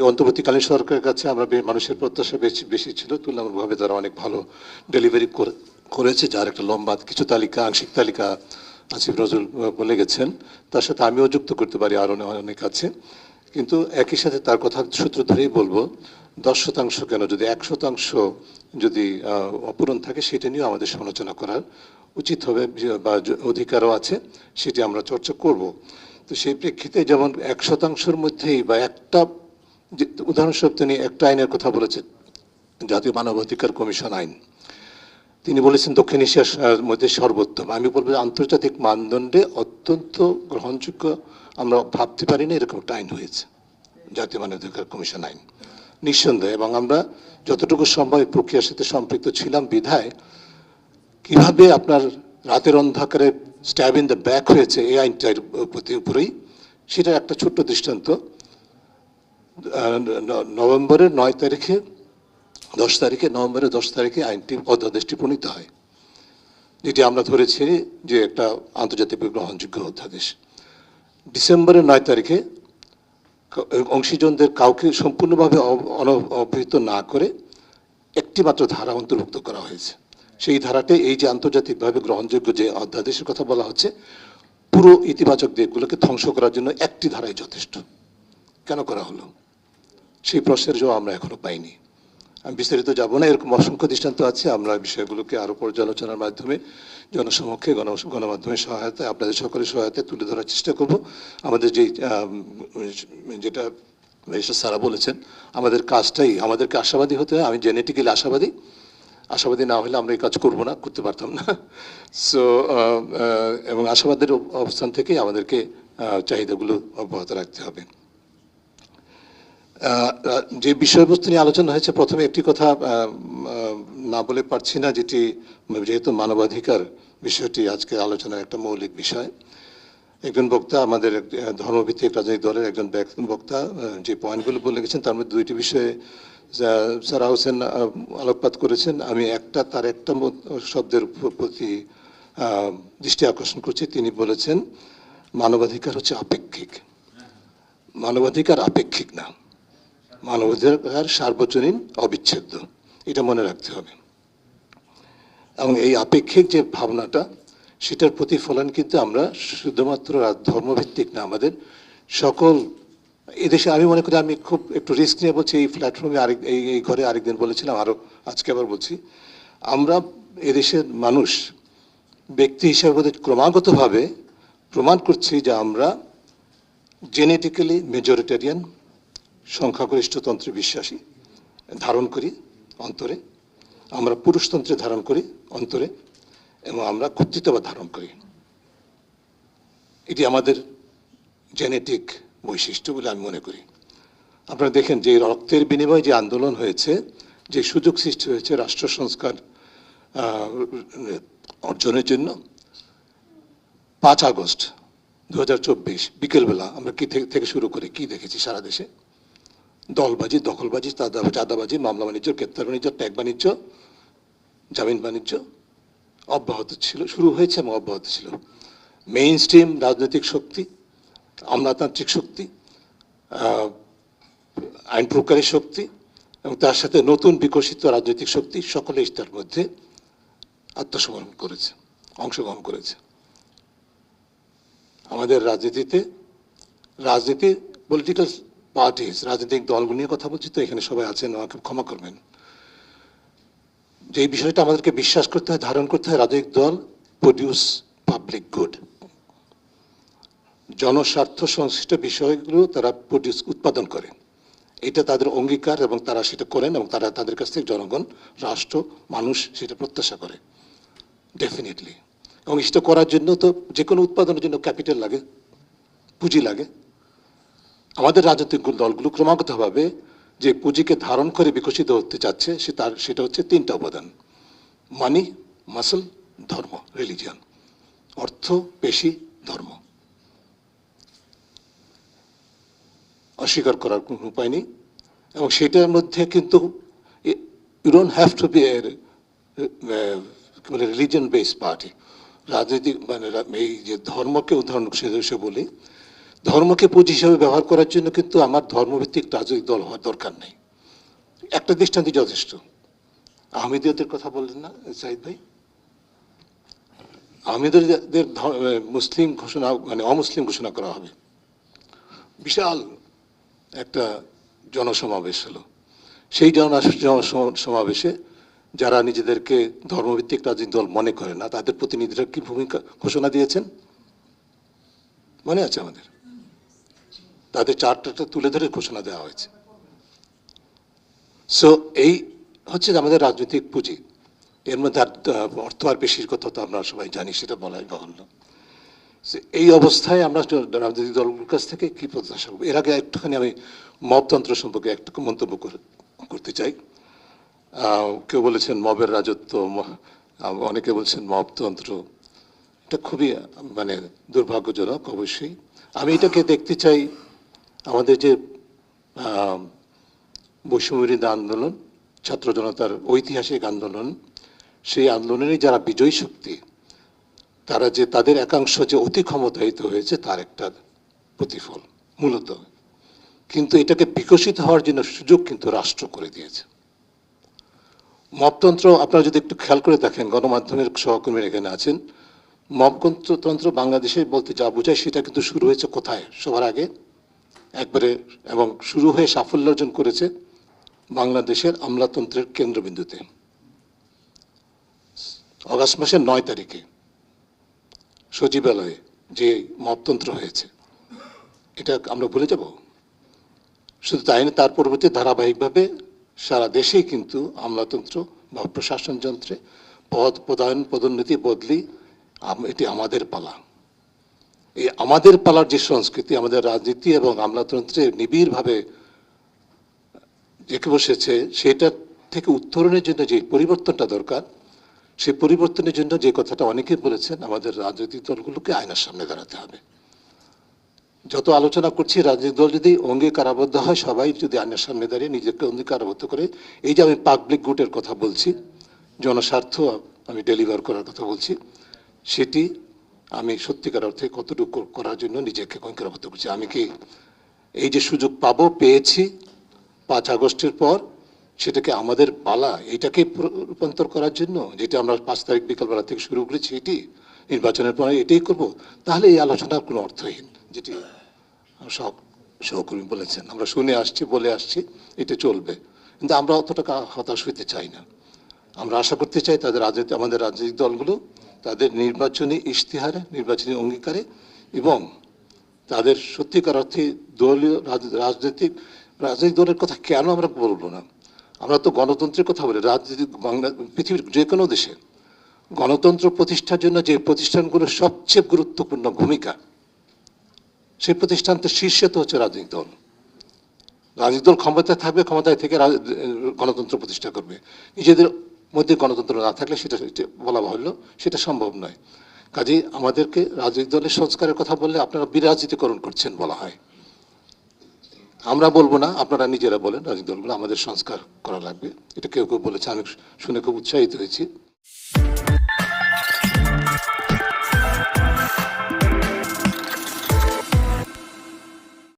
এই অন্তর্বর্তীকালীন সরকারের কাছে আমরা মানুষের প্রত্যাশা বেশি বেশি ছিল, তুলনামূলকভাবে তারা অনেক ভালো ডেলিভারি করেছে, যার একটা লম্বা কিছু তালিকা, আংশিক তালিকা আসিফ নজরুল বলে গেছেন। তার সাথে আমিও যুক্ত করতে পারি, আরও অনেক আছে। কিন্তু একই সাথে তার কথা সূত্র ধরেই বলব, দশ শতাংশ কেন? যদি এক শতাংশ যদি অপূরণ থাকে, সেটা নিয়েও আমাদের সমালোচনা করার উচিত হবে বা অধিকারও আছে, সেটি আমরা চর্চা করব। তো সেই প্রেক্ষিতে যেমন এক শতাংশের মধ্যেই বা একটা উদাহরণস্বরূপ তিনি একটা আইনের কথা বলেছেন, জাতীয় মানবাধিকার কমিশন আইন। তিনি বলেছেন, দক্ষিণ এশিয়ার মধ্যে সর্বোত্তম। আমি বলব আন্তর্জাতিক মানদণ্ডে অত্যন্ত গ্রহণযোগ্য, আমরা ভাবতে পারি না এরকম একটা আইন হয়েছে, জাতীয় মানবাধিকার কমিশন আইন। নিঃসন্দেহে, এবং আমরা যতটুকু সম্ভব প্রক্রিয়ার সাথে সম্পৃক্ত ছিলাম বিধায়, কীভাবে আপনার রাতের অন্ধকারে স্ট্যাব ইন দ্য ব্যাক হয়েছে এই আইনটার প্রতি উপরেই, সেটার একটা ছোট্ট দৃষ্টান্ত। নভেম্বরের নয় তারিখে, দশ তারিখে, নভেম্বরের দশ তারিখে আইনটি অধ্যাদেশটি প্রণীত হয়। যেটি আমরা ধরেছি যে একটা আন্তর্জাতিক গ্রহণযোগ্য অধ্যাদেশ। ডিসেম্বরের নয় তারিখে অংশীজনদের কাউকে সম্পূর্ণভাবে অব- অন- অবহিত না করে একটি মাত্র ধারা অন্তর্ভুক্ত করা হয়েছে। সেই ধারাতে এই যে আন্তর্জাতিকভাবে গ্রহণযোগ্য যে অধ্যাদেশের কথা বলা হচ্ছে, পুরো ইতিবাচক দিকগুলোকে ধ্বংস করার জন্য একটি ধারাই যথেষ্ট। কেন করা হলো? সেই প্রশ্নের জবাব আমরা এখনও পাইনি। আমি বিস্তারিত যাব না, এরকম অসংখ্য দৃষ্টান্ত আছে, আমরা বিষয়গুলোকে আরও পর্যালোচনার মাধ্যমে, জনসমক্ষে, গণ গণমাধ্যমের সহায়তায় আপনাদের সকলের সহায়তায় তুলে ধরার চেষ্টা করব। আমাদের যে যেটা সারা বলেছেন, আমাদের কাজটাই, আমাদেরকে আশাবাদী হতে হয়, আমি জেনেটিক্যালি আশাবাদী। আশাবাদী না হলে আমরা এই কাজ করব না, করতে পারতাম না। সো এবং আশাবাদের অবস্থান থেকেই আমাদেরকে চাহিদাগুলো অব্যাহত রাখতে হবে। যে বিষয়বস্তু নিয়ে আলোচনা হয়েছে, প্রথমে একটি কথা না বলে পারছি না যেটি যেহেতু মানবাধিকার বিষয়টি আজকে আলোচনার একটা মৌলিক বিষয়। একজন বক্তা আমাদের ধর্মভিত্তিক রাজনৈতিক দলের একজন ব্যক্তি, বক্তা যে পয়েন্টগুলো বলে গেছেন, তার মধ্যে দুইটি বিষয়ে সারা হোসেন আলোকপাত করেছেন। আমি একটা, তার একটা শব্দের প্রতি দৃষ্টি আকর্ষণ করছি। তিনি বলেছেন, মানবাধিকার হচ্ছে আপেক্ষিক। মানবাধিকার আপেক্ষিক না। মানবাধিকার সার্বজনীন অবিচ্ছেদ্য। এটা মনে রাখতে হবে। এবং এই আপেক্ষিক যে ভাবনাটা, সেটার প্রতিফলন কিন্তু আমরা শুধুমাত্র ধর্মভিত্তিক না, আমাদের সকল এদেশে আমি মনে করি, আমি খুব একটু রিস্ক নিয়ে বলছি, এই প্ল্যাটফর্মে আরেক, এই এই ঘরে আরেকদিন বলেছিলাম আরও আজকে আবার বলছি। আমরা এদেশের মানুষ, ব্যক্তি হিসাবে ক্রমাগতভাবে প্রমাণ করছি যে আমরা জেনেটিক্যালি মেজরিটেরিয়ান সংখ্যাগরিষ্ঠতন্ত্রে বিশ্বাসী। ধারণ করি অন্তরে। আমরা পুরুষতন্ত্রে ধারণ করি অন্তরে এবং আমরা কর্তৃত্ববাদ ধারণ করি। এটি আমাদের জেনেটিক বৈশিষ্ট্য বলে আমি মনে করি। আপনারা দেখেন যে রক্তের বিনিময়ে যে আন্দোলন হয়েছে, যে সুযোগ সৃষ্টি হয়েছে রাষ্ট্র সংস্কার অর্জনের জন্য, পাঁচ আগস্ট দু হাজার চব্বিশ বিকেলবেলা আমরা কি থেকে থেকে শুরু করে কি দেখেছি সারা দেশে? দলবাজি, দখলবাজি, চাঁদা- চাঁদাবাজি, মামলা বাণিজ্য, গ্রেপ্তার বাণিজ্য, ট্যাগ বাণিজ্য, জামিন বাণিজ্য অব্যাহত ছিল, শুরু হয়েছে এবং অব্যাহত ছিল। মেইন স্ট্রিম রাজনৈতিক শক্তি, আমলাতান্ত্রিক শক্তি আইন প্রকারী শক্তি এবং তার সাথে নতুন বিকশিত রাজনৈতিক শক্তি সকলেই তার মধ্যে আত্মসমর্পণ করেছে, অংশগ্রহণ করেছে। আমাদের রাজনীতিতে, রাজনীতি পলিটিক্যাল পার্টিস, রাজনৈতিক দলগুলো নিয়ে কথা বলছি তো, এখানে সবাই আছেন, আমাকে ক্ষমা করবেন। যে বিষয়টা আমাদেরকে বিশ্বাস করতে হয়, ধারণ করতে হয়, রাজনৈতিক দল প্রডিউস পাবলিক গুড জনস্বার্থ সংশ্লিষ্ট বিষয়গুলো তারা প্রডিউস উৎপাদন করে। এটা তাদের অঙ্গীকার এবং তারা সেটা করেন এবং তারা তাদের কাছ থেকে জনগণ, রাষ্ট্র, মানুষ সেটা প্রত্যাশা করে। ডেফিনেটলি এবং সেটা করার জন্য তো যে কোনো উৎপাদনের জন্য ক্যাপিটাল লাগে, পুঁজি লাগে। আমাদের রাজনৈতিক দলগুলো ক্রমাগতভাবে যে পুঁজিকে ধারণ করে বিকশিত হতে চাচ্ছে, সে তার, সেটা হচ্ছে তিনটা উপাদান। মানি মাসল ধর্ম রিলিজিয়ান অর্থ, পেশি, ধর্ম। অস্বীকার করার কোনো উপায় নেই। এবং সেটার মধ্যে কিন্তু you don't have to be কি বলে রিলিজন বেসড পার্টি রাজনৈতিক মানে এই যে ধর্মকে উদাহরণ হিসেবে বলি ধর্মকে পুঁজি হিসেবে ব্যবহার করার জন্য কিন্তু আমার ধর্মভিত্তিক রাজনৈতিক দল হওয়ার দরকার নেই। একটা দৃষ্টান্তই যথেষ্ট। আহমেদীয়দের কথা বললেন না, সাইদ ভাই? আহমেদীয়দের মুসলিম ঘোষণা মানে অমুসলিম ঘোষণা করা হবে। বিশাল একটা জনসমাবেশ হলো। সেই জন- সমাবেশে যারা নিজেদেরকে ধর্মভিত্তিক রাজনৈতিক দল মনে করে না, তাদের প্রতিনিধিরা কি ভূমিকা ঘোষণা দিয়েছেন? মনে আছে আমাদের। তাদের চারটাটা তুলে ধরে ঘোষণা দেওয়া হয়েছে। সো এই হচ্ছে আমাদের রাজনৈতিক পুঁজি। এর মধ্যে আর অর্থ আর বেশির কথা তো আমরা সবাই জানি, সেটা বলাই বাহুল্য। এই অবস্থায় আমরা রাজনৈতিক দলগুলোর কাছ থেকে কি প্রত্যাশা করব? এর আগে একটুখানি আমি মবতন্ত্র সম্পর্কে একটু মন্তব্য করতে চাই। কেউ বলেছেন মবের রাজত্ব অনেকে বলছেন মবতন্ত্র এটা খুবই মানে দুর্ভাগ্যজনক অবশ্যই। আমি এটাকে দেখতে চাই আমাদের যে বৈষম্যবিরোধী আন্দোলন, ছাত্র জনতার ঐতিহাসিক আন্দোলন, সেই আন্দোলনে যারা বিজয়ী শক্তি, তারা যে তাদের একাংশ যে অতি ক্ষমতায়িত হয়েছে, তার একটা প্রতিফল, মূলত। কিন্তু এটাকে বিকশিত হওয়ার জন্য সুযোগ কিন্তু রাষ্ট্র করে দিয়েছে। মপতন্ত্র, আপনারা যদি একটু খেয়াল করে দেখেন, গণমাধ্যমের সহকর্মীরা এখানে আছেন মপতন্ত্র বাংলাদেশে বলতে যা বোঝায় সেটা কিন্তু শুরু হয়েছে কোথায়? সবার আগে একবারে এবং শুরু হয়ে সাফল্য অর্জন করেছে বাংলাদেশের আমলাতন্ত্রের কেন্দ্রবিন্দুতে। অগাস্ট মাসের নয় তারিখে সচিবালয়ে যে মপতন্ত্র হয়েছে, এটা আমরা ভুলে যাব। শুধু তাই না, তার পরবর্তী ধারাবাহিকভাবে সারা দেশেই কিন্তু আমলাতন্ত্র বা প্রশাসন যন্ত্রে পদ প্রদান, পদোন্নতি, বদলি এটি আমাদের পালা। এই আমাদের পালার যে সংস্কৃতি, আমাদের রাজনীতি এবং আমলাতন্ত্রে নিবিড়ভাবে জেঁকে বসেছে, সেটা থেকে উত্তরণের জন্য যে পরিবর্তনটা দরকার, সেই পরিবর্তনের জন্য যে কথাটা অনেকেই বলেছেন, আমাদের রাজনৈতিক দলগুলোকে আয়নার সামনে দাঁড়াতে হবে। যত আলোচনা করছি, রাজনৈতিক দল যদি অঙ্গীকারাবদ্ধ হয়, সবাই যদি আয়নার সামনে দাঁড়িয়ে নিজেকে অঙ্গীকারাবদ্ধ করে, এই যে আমি পাবলিক গুডের কথা বলছি, জনস্বার্থ আমি ডেলিভার করার কথা বলছি, সেটি আমি সত্যিকার অর্থে কতটুকু করার জন্য নিজেকে অঙ্গীকারাবদ্ধ করছি? আমি কি এই যে সুযোগ পাবো, পেয়েছি, পাঁচ আগস্টের পর সেটাকে আমাদের পালা, এটাকে রূপান্তর করার জন্য, যেটা আমরা পাঁচ তারিখ বিকালবেলা থেকে শুরু করেছি, এটি নির্বাচনের পরে এটাই করব, তাহলে এই আলোচনার কোনো অর্থহীন, যেটি সব সহকর্মী বলেছেন। আমরা শুনে আসছি, বলে আসছি, এটা চলবে। কিন্তু আমরা অতটা হতাশ হইতে চাই না। আমরা আশা করতে চাই তাদের রাজনীতি, আমাদের রাজনৈতিক দলগুলো তাদের নির্বাচনী ইশতেহারে, নির্বাচনী অঙ্গীকারে এবং তাদের সত্যিকার অর্থে দলীয় রাজ- রাজনৈতিক রাজনৈতিক দলের কথা কেন আমরা বলব না? আমরা তো গণতন্ত্রের কথা বলি, রাজনৈতিক বাংলা, পৃথিবীর যে কোনো দেশে। গণতন্ত্র প্রতিষ্ঠার জন্য যে প্রতিষ্ঠানগুলোর সবচেয়ে গুরুত্বপূর্ণ ভূমিকা, সেই প্রতিষ্ঠানটা শীর্ষে তো হচ্ছে রাজনৈতিক দল। রাজনৈতিক দল ক্ষমতায় থাকবে, ক্ষমতায় থেকে গণতন্ত্র প্রতিষ্ঠা করবে। নিজেদের মধ্যে গণতন্ত্র না থাকলে সেটা বলা বাহুল্য, সেটা সম্ভব নয়। কাজে আমাদেরকে রাজনৈতিক দলের সংস্কারের কথা বললে আপনারা বিরাজিতকরণ করছেন বলা হয়। আমরা বলব না, আপনারা নিজেরা বলেন রাজনৈতিক দলগুলো আমাদের সংস্কার করা লাগবে। এটা কেউ কেউ বলেছে, আমি শুনে খুব উৎসাহিত হয়েছি।